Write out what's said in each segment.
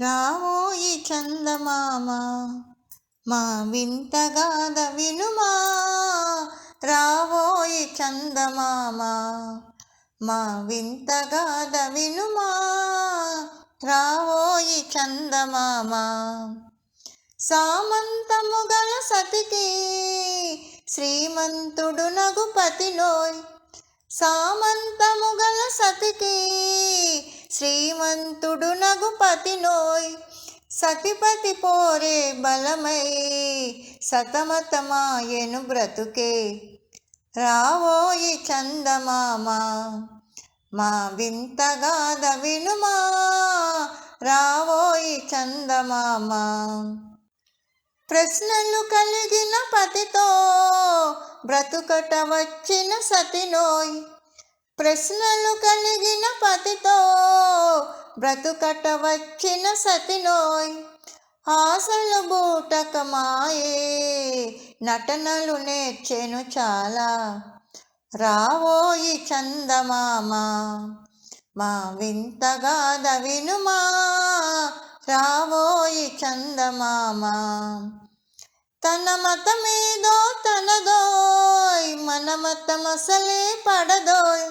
రావోయి చందమామ మా వింతగాద వినుమా. రావోయి చందమామ మా వింతగాద వినుమా. రావోయి చందమామ సామంతము గల సతికి శ్రీమంతుడు నగు పతిలోయ్ సామంతము గల సతికి శ్రీమంతుడు నగు సతిపతి పోరే బలమై సతమతమాయను బ్రతుకే. రావోయి చందమామ మా వింతగాద వినుమా. రావోయి చందమామ ప్రశ్నలు కలిగిన పతితో బ్రతుకట వచ్చిన సతినోయ్ ప్రశ్నలు కలిగిన బ్రతుకట వచ్చిన సతినోయ్ ఆశలు బూటకమాయే నటనలు నేర్చెను చాలా. రావోయి చందమామ మా వింతగా వినుమా రావోయి చందమామ. తన మతమేదో తనదోయ్ మన మతం అసలే పడదోయ్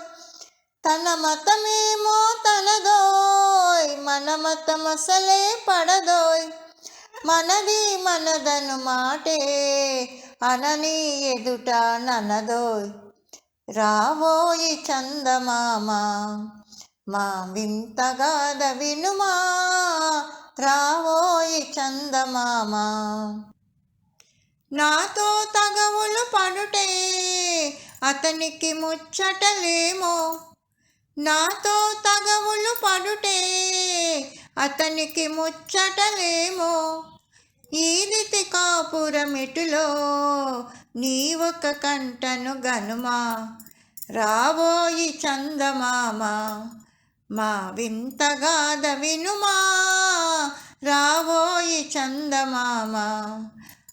తన మతమేమో తనదోయ్ మన మతమసలే పడదోయ్. మనది మనదను మాటే అనని ఎదుట ననదోయ్. రావోయి చందమామ మా వింతగాద వినుమా. రావోయి చందమామ నాతో తగవులు పడుటే అతనికి ముచ్చటలేమో. నాతో తగవులు అతనికి ముచ్చటలేమో. ఈదితి కాపురమిటులో నీ ఒక కంటను గనుమా. రావోయి చందమామ మా వింతగాద వినుమా. రావోయి చందమామ